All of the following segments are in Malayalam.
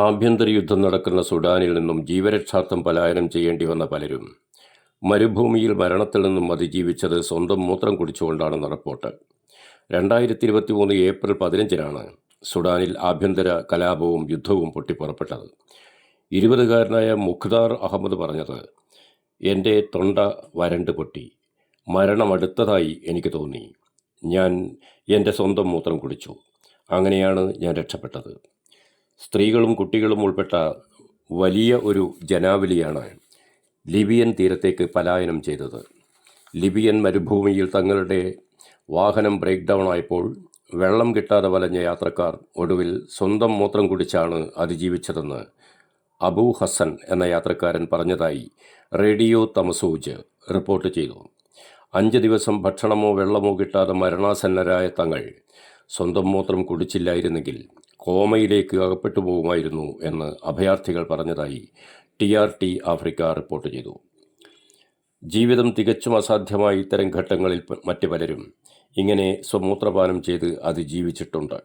ആഭ്യന്തര യുദ്ധം നടക്കുന്ന സുഡാനിൽ നിന്നും ജീവരക്ഷാർത്ഥം പലായനം ചെയ്യേണ്ടി വന്ന പലരും. മരുഭൂമിയിൽ മരണത്തിൽ നിന്നും അതിജീവിച്ചത് സ്വന്തം മൂത്രം കുടിച്ചുകൊണ്ടാണെന്ന റിപ്പോർട്ട് രണ്ടായിരത്തി ഇരുപത്തി മൂന്ന് ഏപ്രിൽ പതിനഞ്ചിനാണ് സുഡാനിൽ ആഭ്യന്തര കലാപവും യുദ്ധവും പൊട്ടിപ്പുറപ്പെട്ടത്. ഇരുപതുകാരനായ മുഖ്താർ അഹമ്മദ് പറഞ്ഞത് എന്റെ തൊണ്ട വരണ്ട് പൊട്ടി. മരണം അടുത്തതായി എനിക്ക് തോന്നി. ഞാൻ എന്റെ സ്വന്തം മൂത്രം കുടിച്ചു. അങ്ങനെയാണ് ഞാൻ രക്ഷപ്പെട്ടത്. സ്ത്രീകളും കുട്ടികളും ഉൾപ്പെട്ട വലിയ ഒരു ജനാവലിയാണ് ലിബിയൻ തീരത്തേക്ക് പലായനം ചെയ്തത്. ലിബിയൻ മരുഭൂമിയിൽ തങ്ങളുടെ വാഹനം ബ്രേക്ക് ഡൗൺ ആയപ്പോൾ വെള്ളം കിട്ടാതെ വലഞ്ഞ യാത്രക്കാർ ഒടുവിൽ സ്വന്തം മൂത്രം കുടിച്ചാണ് അതിജീവിച്ചതെന്ന് അബൂ ഹസൻ എന്ന യാത്രക്കാരൻ പറഞ്ഞതായി റേഡിയോ തമസൂജ് റിപ്പോർട്ട് ചെയ്തു. അഞ്ച് ദിവസം ഭക്ഷണമോ വെള്ളമോ കിട്ടാതെ മരണാസന്നരായ തങ്ങൾ സ്വന്തം മൂത്രം കുടിച്ചില്ലായിരുന്നെങ്കിൽ കോമയിലേക്ക് അകപ്പെട്ടു പോകുമായിരുന്നു എന്ന് അഭയാർത്ഥികൾ പറഞ്ഞതായി T R T Africa report ചെയ്തു. ജീവിതം തികച്ചും അസാധ്യമായ ഇത്തരം ഘട്ടങ്ങളിൽ മറ്റു പലരും ഇങ്ങനെ സ്വമൂത്രപാനം ചെയ്ത് അതിജീവിച്ചിട്ടുണ്ട്.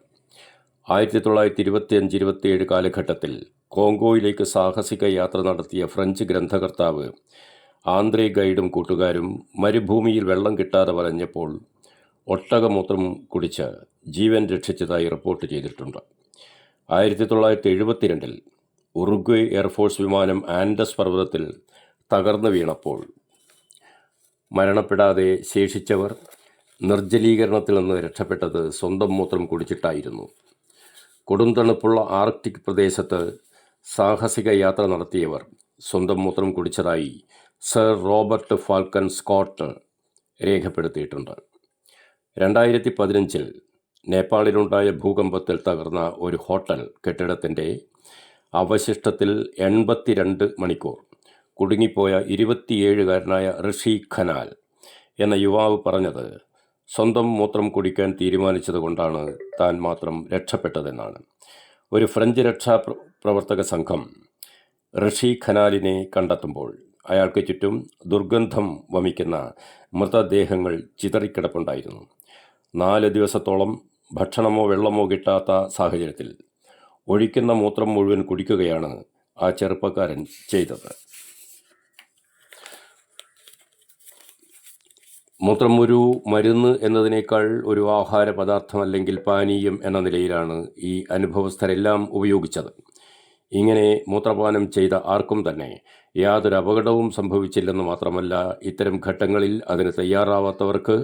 ആയിരത്തി തൊള്ളായിരത്തി ഇരുപത്തിയഞ്ച് ഇരുപത്തിയേഴ് കാലഘട്ടത്തിൽ കോങ്കോയിലേക്ക് സാഹസിക യാത്ര നടത്തിയ ഫ്രഞ്ച് ഗ്രന്ഥകർത്താവ് ആന്ത്രേ ഗൈഡും കൂട്ടുകാരും മരുഭൂമിയിൽ വെള്ളം കിട്ടാതെ വലഞ്ഞപ്പോൾ ഒട്ടകമൂത്രം കുടിച്ച് ജീവൻ രക്ഷിച്ചതായി റിപ്പോർട്ട് ചെയ്തിട്ടുണ്ട്. ആയിരത്തി തൊള്ളായിരത്തി എഴുപത്തിരണ്ടിൽ ഉറുഗ്വേ എയർഫോഴ്സ് വിമാനം ആൻഡസ് പർവതത്തിൽ തകർന്നു വീണപ്പോൾ മരണപ്പെടാതെ ശേഷിച്ചവർ നിർജലീകരണത്തിൽ നിന്ന് രക്ഷപ്പെട്ടത് സ്വന്തം മൂത്രം കുടിച്ചിട്ടായിരുന്നു. കൊടും തണുപ്പുള്ള ആർക്ടിക് പ്രദേശത്ത് സാഹസിക യാത്ര നടത്തിയവർ സ്വന്തം മൂത്രം കുടിച്ചതായി സർ റോബർട്ട് ഫാൽക്കൺ സ്കോട്ട് രേഖപ്പെടുത്തിയിട്ടുണ്ട്. രണ്ടായിരത്തി പതിനഞ്ചിൽ നേപ്പാളിലുണ്ടായ ഭൂകമ്പത്തിൽ തകർന്ന ഒരു ഹോട്ടൽ കെട്ടിടത്തിന്റെ അവശിഷ്ടത്തിൽ എൺപത്തിരണ്ട് മണിക്കൂർ. കുടുങ്ങിപ്പോയ ഇരുപത്തിയേഴുകാരനായ ഋഷി ഖനാൽ എന്ന യുവാവ് പറഞ്ഞത് സ്വന്തം മൂത്രം കുടിക്കാൻ തീരുമാനിച്ചതുകൊണ്ടാണ് താൻ മാത്രം രക്ഷപ്പെട്ടതെന്നാണ്. ഒരു ഫ്രഞ്ച് രക്ഷാ പ്രവർത്തക സംഘം ഋഷി ഖനാലിനെ കണ്ടെത്തുമ്പോൾ അയാൾക്ക് ചുറ്റും ദുർഗന്ധം വമിക്കുന്ന മൃതദേഹങ്ങൾ ചിതറിക്കിടപ്പുണ്ടായിരുന്നു. നാല് ദിവസത്തോളം ഭക്ഷണമോ വെള്ളമോ കിട്ടാത്ത സാഹചര്യത്തിൽ ഒഴിക്കുന്ന മൂത്രം മുഴുവൻ കുടിക്കുകയാണ് ആ ചെറുപ്പക്കാരൻ ചെയ്തത്. മൂത്രം ഒരു മരുന്ന് എന്നതിനേക്കാൾ ഒരു ആഹാര പദാർത്ഥം അല്ലെങ്കിൽ പാനീയം എന്ന നിലയിലാണ് ഈ അനുഭവസ്ഥരെല്ലാം ഉപയോഗിച്ചത്. ഇങ്ങനെ മൂത്രപാനം ചെയ്ത ആർക്കും തന്നെ യാതൊരു അപകടവും സംഭവിച്ചില്ലെന്ന് മാത്രമല്ല ഇത്തരം ഘട്ടങ്ങളിൽ അതിന് തയ്യാറാവാത്തവർക്ക്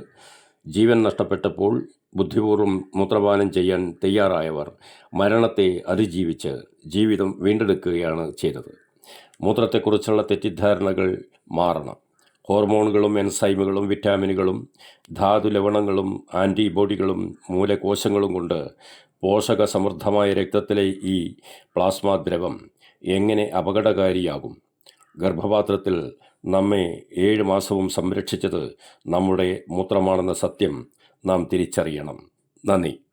ജീവൻ നഷ്ടപ്പെട്ടപ്പോൾ ബുദ്ധിപൂർവം മൂത്രപാനം ചെയ്യാൻ തയ്യാറായവർ മരണത്തെ അതിജീവിച്ച് ജീവിതം വീണ്ടെടുക്കുകയാണ് ചെയ്തത്. മൂത്രത്തെക്കുറിച്ചുള്ള തെറ്റിദ്ധാരണകൾ മാറണം. ഹോർമോണുകളും എൻസൈമുകളും വിറ്റാമിനുകളും ധാതു ലവണങ്ങളും ആന്റിബോഡികളും മൂലകോശങ്ങളും കൊണ്ട് പോഷക സമൃദ്ധമായ രക്തത്തിലെ ഈ പ്ലാസ്മ ദ്രവം എങ്ങനെ അപകടകാരിയാകും? ഗർഭപാത്രത്തിൽ നമ്മെ ഏഴ് മാസവും സംരക്ഷിച്ചത് നമ്മുടെ മൂത്രമാണെന്ന സത്യം നാം തിരിച്ചറിയണം. നന്ദി.